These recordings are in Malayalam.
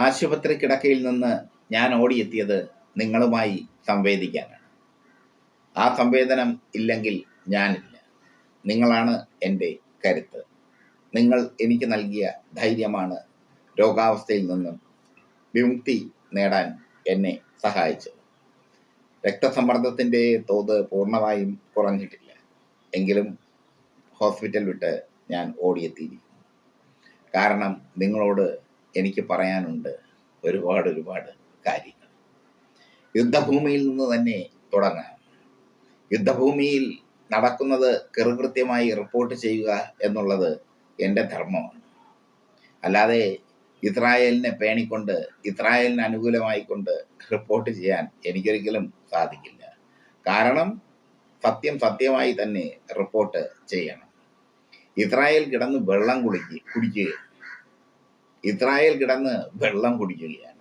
ആശുപത്രി കിടക്കയിൽ നിന്ന് ഞാൻ ഓടിയെത്തിയത് നിങ്ങളുമായി സംവേദിക്കാനാണ്. ആ സംവേദനം ഇല്ലെങ്കിൽ ഞാനില്ല. നിങ്ങളാണ് എന്റെ കരുത്ത്. നിങ്ങൾ എനിക്ക് നൽകിയ ധൈര്യമാണ് രോഗാവസ്ഥയിൽ നിന്നും വിമുക്തി നേടാൻ എന്നെ സഹായിച്ചത്. രക്തസമ്മർദ്ദത്തിന്റെ തോത് പൂർണമായും കുറഞ്ഞിട്ടില്ല. എങ്കിലും ഹോസ്പിറ്റൽ വിട്ട് ഞാൻ ഓടിയെത്തിയിരിക്കുന്നു. കാരണം നിങ്ങളോട് എനിക്ക് പറയാനുണ്ട് ഒരുപാട് ഒരുപാട് കാര്യങ്ങൾ. യുദ്ധഭൂമിയിൽ നിന്ന് തന്നെ തുടങ്ങാം. യുദ്ധഭൂമിയിൽ നടക്കുന്നത് കൃത്യമായി റിപ്പോർട്ട് ചെയ്യുക എന്നുള്ളത് എന്റെ ധർമ്മമാണ്. അല്ലാതെ ഇസ്രായേലിനെ പേണിക്കൊണ്ട് ഇസ്രായേലിന് അനുകൂലമായിക്കൊണ്ട് റിപ്പോർട്ട് ചെയ്യാൻ എനിക്കൊരിക്കലും സാധിക്കില്ല. കാരണം സത്യം സത്യമായി തന്നെ റിപ്പോർട്ട് ചെയ്യണം. ഇസ്രായേൽ കിടന്ന് വെള്ളം കുടിക്കുക കുടിക്കുക ഇസ്രായേൽ കിടന്ന് വെള്ളം കുടിക്കുകയാണ്.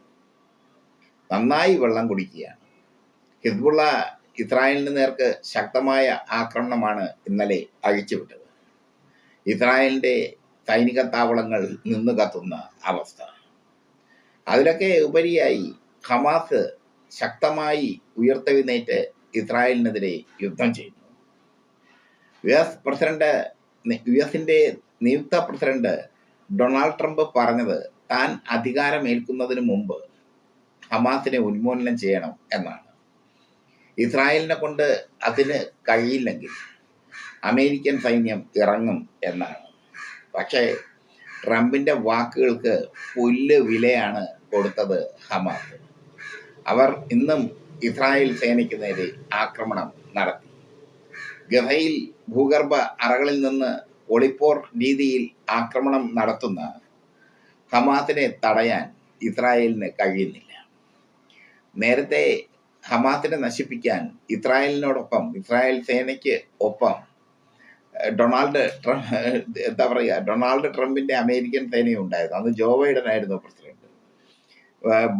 നന്നായി വെള്ളം കുടിക്കുകയാണ്. ഹിസ്ബുള്ള ഇസ്രായേലിന് നേർക്ക് ശക്തമായ ആക്രമണമാണ് ഇന്നലെ അഴിച്ചുവിട്ടത്. ഇസ്രായേലിന്റെ സൈനിക താവളങ്ങൾ നിന്ന് കത്തുന്ന അവസ്ഥ. അതിലൊക്കെ ഉപരിയായി ഹമാസ് ശക്തമായി ഉയർത്തെഴുന്നേറ്റ് ഇസ്രായേലിനെതിരെ യുദ്ധം ചെയ്യുന്നു. യു എസ് പ്രസിഡന്റ് യു എസിന്റെ നിയുക്ത പ്രസിഡന്റ് ഡൊണാൾഡ് ട്രംപ് പറഞ്ഞത് താൻ അധികാരമേൽക്കുന്നതിന് മുമ്പ് ഹമാസിനെ ഉന്മൂലനം ചെയ്യണം എന്നാണ്. ഇസ്രായേലിനെ കൊണ്ട് അതിന് കഴിയില്ലെങ്കിൽ അമേരിക്കൻ സൈന്യം ഇറങ്ങും എന്നാണ്. പക്ഷേ ട്രംപിന്റെ വാക്കുകൾക്ക് പുല്ല് വിലയാണ് കൊടുത്തത് ഹമാസ്. അവർ ഇന്നും ഇസ്രായേൽ സേനയ്ക്ക് നേരെ ആക്രമണം നടത്തി. ഗസയിൽ ഭൂഗർഭ അറകളിൽ നിന്ന് ഒളിപ്പോർ രീതിയിൽ ആക്രമണം നടത്തുന്ന ഹമാസിനെ തടയാൻ ഇസ്രായേലിന് കഴിയുന്നില്ല. നേരത്തെ ഹമാസിനെ നശിപ്പിക്കാൻ ഇസ്രായേലിനോടൊപ്പം ഇസ്രായേൽ സേനയ്ക്ക് ഒപ്പം ഡൊണാൾഡ് ട്രംപ് എന്താ പറയുക ഡൊണാൾഡ് ട്രംപിന്റെ അമേരിക്കൻ സേനയും ഉണ്ടായിരുന്നു. അന്ന് ജോ ബൈഡൻ ആയിരുന്നു പ്രസിഡന്റ്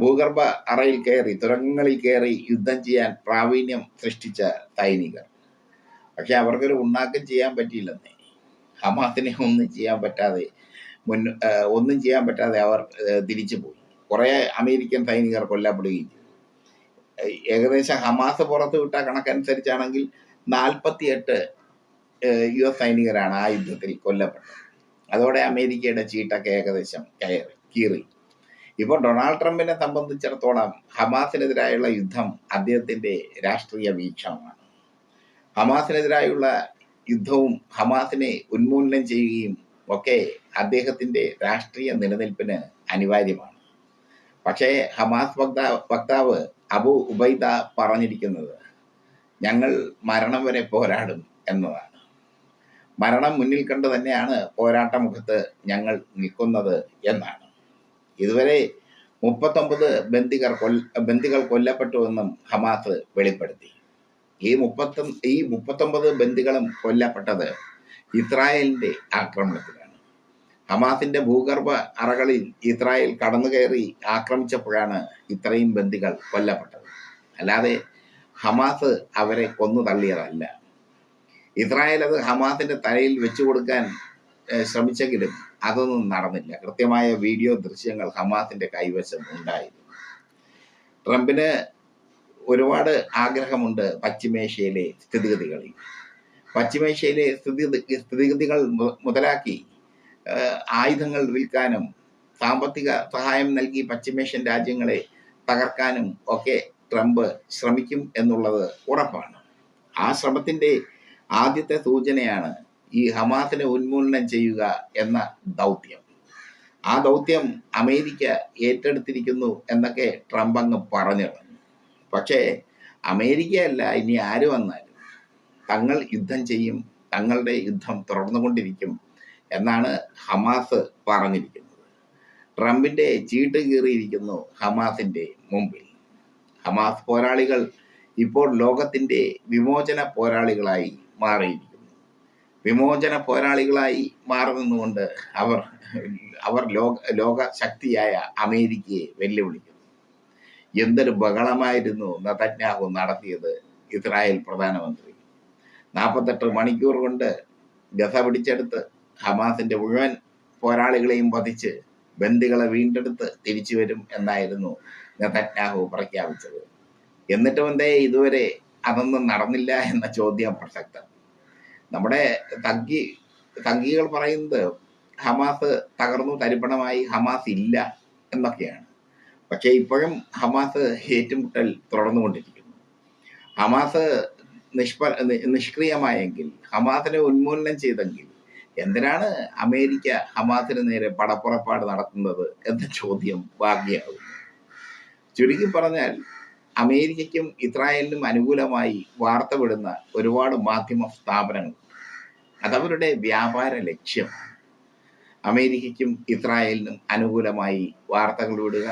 ഭൂഗർഭ അറയിൽ കയറി തുരങ്കങ്ങളിൽ കയറി യുദ്ധം ചെയ്യാൻ പ്രാവീണ്യം സൃഷ്ടിച്ച സൈനികർ. പക്ഷെ അവർക്കൊരു ഉണ്ണാക്കം ചെയ്യാൻ പറ്റിയില്ലെന്നേ. ഹമാസിനെ ഒന്നും ചെയ്യാൻ പറ്റാതെ മുൻ ഒന്നും ചെയ്യാൻ പറ്റാതെ അവർ തിരിച്ചു പോയി കുറെ അമേരിക്കൻ സൈനികർ കൊല്ലപ്പെടുകയും ചെയ്തു. ഏകദേശം ഹമാസ് പുറത്തു വിട്ട കണക്കനുസരിച്ചാണെങ്കിൽ നാൽപ്പത്തിയെട്ട് യു എസ് സൈനികരാണ് ആ യുദ്ധത്തിൽ കൊല്ലപ്പെട്ടത്. അതോടെ അമേരിക്കയുടെ ചീട്ടൊക്കെ ഏകദേശം കയറി കീറി. ഇപ്പോൾ ഡൊണാൾഡ് ട്രംപിനെ സംബന്ധിച്ചിടത്തോളം ഹമാസിനെതിരായുള്ള യുദ്ധം അദ്ദേഹത്തിന്റെ രാഷ്ട്രീയ വീക്ഷണമാണ്. ഹമാസിനെതിരായുള്ള യുദ്ധവും ഹമാസിനെ ഉന്മൂലനം ചെയ്യുകയും ഒക്കെ അദ്ദേഹത്തിന്റെ രാഷ്ട്രീയ നിലനിൽപ്പിന് അനിവാര്യമാണ്. പക്ഷേ ഹമാസ് വക്താവ് വക്താവ് അബു ഉബൈദ പറഞ്ഞിരിക്കുന്നത് ഞങ്ങൾ മരണം വരെ പോരാടും എന്നതാണ്. മരണം മുന്നിൽ കണ്ട് തന്നെയാണ് പോരാട്ട മുഖത്ത് ഞങ്ങൾ നിൽക്കുന്നത് എന്നാണ്. ഇതുവരെ മുപ്പത്തൊമ്പത് ബന്ദികർ കൊല്ല ബന്ദികൾ കൊല്ലപ്പെട്ടുവെന്നും ഹമാസ് വെളിപ്പെടുത്തി. ഈ മുപ്പത്തി ഈ മുപ്പത്തൊമ്പത് ബന്ദികളും കൊല്ലപ്പെട്ടത് ഇസ്രായേലിന്റെ ആക്രമണത്തിലാണ്. ഹമാസിന്റെ ഭൂഗർഭ അറകളിൽ ഇസ്രായേൽ കടന്നു കയറി ആക്രമിച്ചപ്പോഴാണ് ഇത്രയും ബന്ദികൾ കൊല്ലപ്പെട്ടത്. അല്ലാതെ ഹമാസ് അവരെ കൊന്നു തള്ളിയതല്ല. ഇസ്രായേൽ അത് ഹമാസിന്റെ തലയിൽ വെച്ചു കൊടുക്കാൻ ശ്രമിച്ചെങ്കിലും അതൊന്നും നടന്നില്ല. കൃത്യമായ വീഡിയോ ദൃശ്യങ്ങൾ ഹമാസിന്റെ കൈവശം ഉണ്ടായിരുന്നു. ട്രംപിന് ഒരുപാട് ആഗ്രഹമുണ്ട് പശ്ചിമേഷ്യയിലെ സ്ഥിതിഗതികളിൽ. പശ്ചിമേഷ്യയിലെ സ്ഥിതി സ്ഥിതിഗതികൾ മുതലാക്കി ആയുധങ്ങൾ വിൽക്കാനും സാമ്പത്തിക സഹായം നൽകി പശ്ചിമേഷ്യൻ രാജ്യങ്ങളെ തകർക്കാനും ഒക്കെ ട്രംപ് ശ്രമിക്കും എന്നുള്ളത് ഉറപ്പാണ്. ആ ശ്രമത്തിന്റെ ആദ്യത്തെ സൂചനയാണ് ഈ ഹമാസിനെ ഉന്മൂലനം ചെയ്യുക എന്ന ദൗത്യം. ആ ദൗത്യം അമേരിക്ക ഏറ്റെടുത്തിരിക്കുന്നു എന്നൊക്കെ ട്രംപ് അങ്ങ് പറഞ്ഞു പക്ഷേ അമേരിക്കയല്ല ഇനി ആര് വന്നാലും. തങ്ങൾ യുദ്ധം ചെയ്യും തങ്ങളുടെ യുദ്ധം തുടർന്നുകൊണ്ടിരിക്കും എന്നാണ് ഹമാസ് പറഞ്ഞിരിക്കുന്നത്. ട്രംപിന്റെ ചീട്ട് കീറിയിരിക്കുന്നു ഹമാസിന്റെ മുമ്പിൽ. ഹമാസ് പോരാളികൾ ഇപ്പോൾ ലോകത്തിന്റെ വിമോചന പോരാളികളായി മാറിയിരിക്കുന്നു. വിമോചന പോരാളികളായി മാറുന്നതുകൊണ്ട് അവർ അവർ ലോക ലോക ശക്തിയായ അമേരിക്കയെ വെല്ലുവിളിക്കുന്നു. എന്തൊരു ബഹളമായിരുന്നു നതന്യാഹു നടത്തിയത് ഇസ്രായേൽ പ്രധാനമന്ത്രി. നാൽപ്പത്തെട്ട് മണിക്കൂർ കൊണ്ട് ഗസ പിടിച്ചെടുത്ത് ഹമാസിന്റെ മുഴുവൻ പോരാളികളെയും വധിച്ച് ബന്ദികളെ വീണ്ടെടുത്ത് തിരിച്ചു വരും എന്നായിരുന്നു നെതന്യാഹു പ്രഖ്യാപിച്ചത്. എന്നിട്ടും എന്തേ ഇതുവരെ അതൊന്നും നടന്നില്ല എന്ന ചോദ്യം പ്രസക്തം. നമ്മുടെ തങ്കി തങ്കികൾ പറയുന്നത് ഹമാസ് തകർന്നു തരിപ്പണമായി ഹമാസ് ഇല്ല എന്നൊക്കെയാണ്. പക്ഷേ ഇപ്പോഴും ഹമാസ് ഏറ്റുമുട്ടൽ തുടർന്നുകൊണ്ടിരിക്കുന്നു. ഹമാസ് നിഷ്പ നിഷ്ക്രിയമായെങ്കിൽ ഹമാസിനെ ഉന്മൂലനം ചെയ്തെങ്കിൽ എന്തിനാണ് അമേരിക്ക ഹമാസിന് നേരെ പടപ്പുറപ്പാട് നടത്തുന്നത് എന്ന ചോദ്യം ബാക്കിയാകും ചുരുക്കി പറഞ്ഞാൽ അമേരിക്കയ്ക്കും ഇസ്രായേലിനും അനുകൂലമായി വാർത്ത വിടുന്ന ഒരുപാട് മാധ്യമ സ്ഥാപനങ്ങൾ അതവരുടെ വ്യാപാര ലക്ഷ്യം. അമേരിക്കയ്ക്കും ഇസ്രായേലിനും അനുകൂലമായി വാർത്തകൾ വിടുക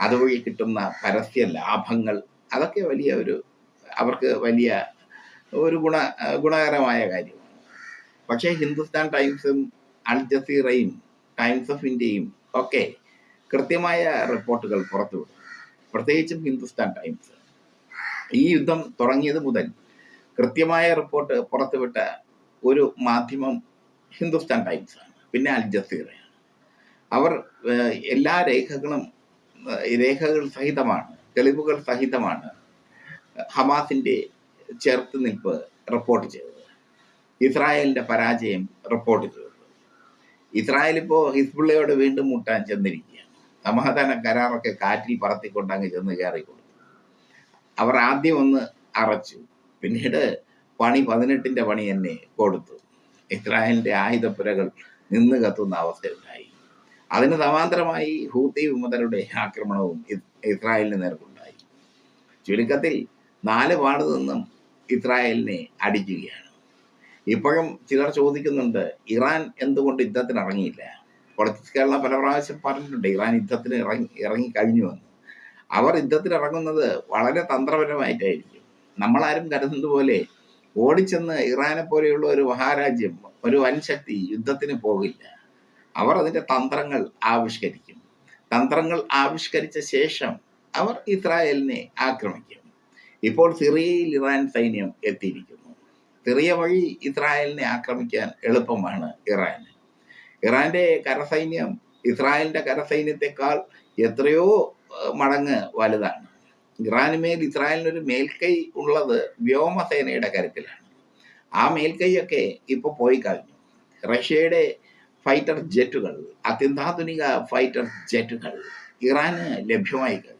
അതുവഴി കിട്ടുന്ന പരസ്യ ലാഭങ്ങൾ അതൊക്കെ വലിയ ഒരു അവർക്ക് വലിയ ഒരു ഗുണ ഗുണകരമായ കാര്യമാണ്. പക്ഷേ ഹിന്ദുസ്ഥാൻ ടൈംസും അൽ ജസീറയും ടൈംസ് ഓഫ് ഇന്ത്യയും ഒക്കെ കൃത്യമായ റിപ്പോർട്ടുകൾ പുറത്തുവിടും. പ്രത്യേകിച്ചും ഹിന്ദുസ്ഥാൻ ടൈംസ്. ഈ യുദ്ധം തുടങ്ങിയത് മുതൽ കൃത്യമായ റിപ്പോർട്ട് പുറത്തുവിട്ട ഒരു മാധ്യമം ഹിന്ദുസ്ഥാൻ ടൈംസ് ആണ് പിന്നെ അൽ ജസീറയാണ്. അവർ എല്ലാ രേഖകളും രേഖകൾ സഹിതമാണ് തെളിവുകൾ സഹിതമാണ് ഹമാസിന്റെ ചെറുത്ത് നിൽപ്പ് റിപ്പോർട്ട് ചെയ്തത്. ഇസ്രായേലിന്റെ പരാജയം റിപ്പോർട്ട് ചെയ്തത്. ഇസ്രായേൽ ഇപ്പോ ഹിസ്ബുള്ളയോട് വീണ്ടും മുട്ടാൻ ചെന്നിരിക്കുകയാണ്. സമാധാന കരാറൊക്കെ കാറ്റിൽ പറത്തിക്കൊണ്ട് അങ്ങ് ചെന്ന് കയറി കൊടുത്തു അവർ ആദ്യം ഒന്ന് അറച്ചു പിന്നീട് പണി പതിനെട്ടിന്റെ പണി തന്നെ കൊടുത്തു. ഇസ്രായേലിന്റെ ആയുധപ്പുരകൾ നിന്ന് കത്തുന്ന അവസ്ഥയുണ്ടായി. അതിന് സമാന്തരമായി ഹൂത്തി വിമതരുടെ ആക്രമണവും ഇസ്രായേലിന് നേർക്കുണ്ടായി. ചുരുക്കത്തിൽ നാല് പാട് നിന്നും ഇസ്രായേലിനെ അടിക്കുകയാണ്. ഇപ്പോഴും ചിലർ ചോദിക്കുന്നുണ്ട് ഇറാൻ എന്തുകൊണ്ട് യുദ്ധത്തിന് ഇറങ്ങിയില്ല? പൊളിറ്റിക്സ് കേരള പല പ്രാവശ്യം പറഞ്ഞിട്ടുണ്ട് ഇറാൻ യുദ്ധത്തിന് ഇറങ്ങി ഇറങ്ങി കഴിഞ്ഞു എന്ന്. അവർ യുദ്ധത്തിന് ഇറങ്ങുന്നത് വളരെ തന്ത്രപരമായിട്ടായിരിക്കും. നമ്മളാരും കരുതുന്നത് പോലെ ഓടിച്ചെന്ന് ഇറാനെ പോലെയുള്ള ഒരു മഹാരാജ്യം ഒരു വൻശക്തി യുദ്ധത്തിന് പോകില്ല. അവർ അതിന്റെ തന്ത്രങ്ങൾ ആവിഷ്കരിക്കും തന്ത്രങ്ങൾ ആവിഷ്കരിച്ച ശേഷം അവർ ഇസ്രായേലിനെ ആക്രമിക്കും ഇപ്പോൾ സിറിയയിൽ ഇറാൻ സൈന്യം എത്തിയിരിക്കുന്നു. സിറിയ വഴി ഇസ്രായേലിനെ ആക്രമിക്കാൻ എളുപ്പമാണ് ഇറാന് ഇറാന്റെ കരസൈന്യം ഇസ്രായേലിന്റെ കരസൈന്യത്തെക്കാൾ എത്രയോ മടങ്ങ് വലുതാണ്. ഇറാനുമേൽ ഇസ്രായേലിന് ഒരു മേൽക്കൈ ഉള്ളത് വ്യോമസേനയുടെ കരുത്തിലാണ്. ആ മേൽക്കൈയൊക്കെ ഇപ്പോൾ പോയി കഴിഞ്ഞു. റഷ്യയുടെ ഫൈറ്റർ ജെറ്റുകൾ അത്യന്താധുനിക ഫൈറ്റർ ജെറ്റുകൾ ഇറാന് ലഭ്യമായി കഴിഞ്ഞു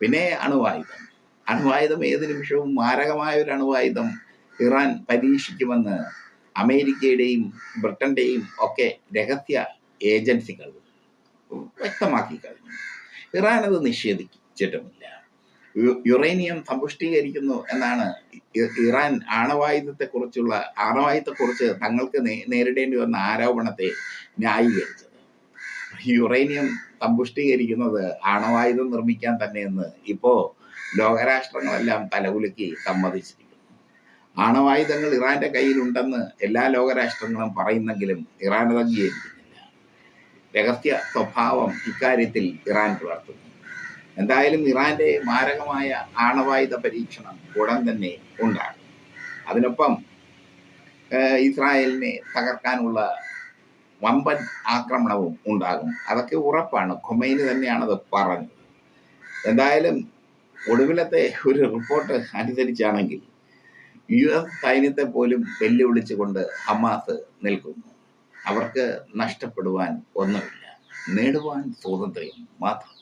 പിന്നെ അണുവായുധം. അണുവായുധം ഏത് നിമിഷവും മാരകമായ ഒരു അണുവായുധം ഇറാൻ പരീക്ഷിക്കുമെന്ന് അമേരിക്കയുടെയും ബ്രിട്ടന്റെയും ഒക്കെ രഹസ്യ ഏജൻസികൾ വ്യക്തമാക്കി കഴിഞ്ഞു ഇറാൻ അത് നിഷേധിച്ചിട്ടുമില്ല. യുറേനിയം സമ്പുഷ്ടീകരിക്കുന്നു എന്നാണ് ഇറാൻ ആണവായുധത്തെക്കുറിച്ചുള്ള ആണവായുധത്തെക്കുറിച്ച് തങ്ങൾക്ക് നേരിടേണ്ടി വന്ന ആരോപണത്തെ ന്യായീകരിച്ചത്. യുറേനിയം സമ്പുഷ്ടീകരിക്കുന്നത് ആണവായുധം നിർമ്മിക്കാൻ തന്നെയെന്ന് ഇപ്പോ ലോകരാഷ്ട്രങ്ങളെല്ലാം തലകുലുക്കി സമ്മതിച്ചിരിക്കുന്നു. ആണവായുധങ്ങൾ ഇറാന്റെ കയ്യിലുണ്ടെന്ന് എല്ലാ ലോകരാഷ്ട്രങ്ങളും പറയുന്നെങ്കിലും ഇറാൻ അത് അംഗീകരിക്കുന്നില്ല. രഹസ്യ സ്വഭാവം ഇക്കാര്യത്തിൽ ഇറാൻ പുലർത്തുന്നു. എന്തായാലും ഇറാന്റെ മാരകമായ ആണവായുധ പരീക്ഷണം ഉടൻ തന്നെ ഉണ്ടാകും. അതിനൊപ്പം ഇസ്രായേലിനെ തകർക്കാനുള്ള വമ്പൻ ആക്രമണവും ഉണ്ടാകും. അതൊക്കെ ഉറപ്പാണ്. ഖൊമൈന് തന്നെയാണ് അത് പറഞ്ഞത്. എന്തായാലും ഒടുവിലത്തെ ഒരു റിപ്പോർട്ട് അനുസരിച്ചാണെങ്കിൽ യു എസ് സൈന്യത്തെ പോലും വെല്ലുവിളിച്ചുകൊണ്ട് ഹമാസ് നിൽക്കുന്നു. അവർക്ക് നഷ്ടപ്പെടുവാൻ ഒന്നുമില്ല. നേടുവാൻ സ്വാതന്ത്ര്യം മാത്രം.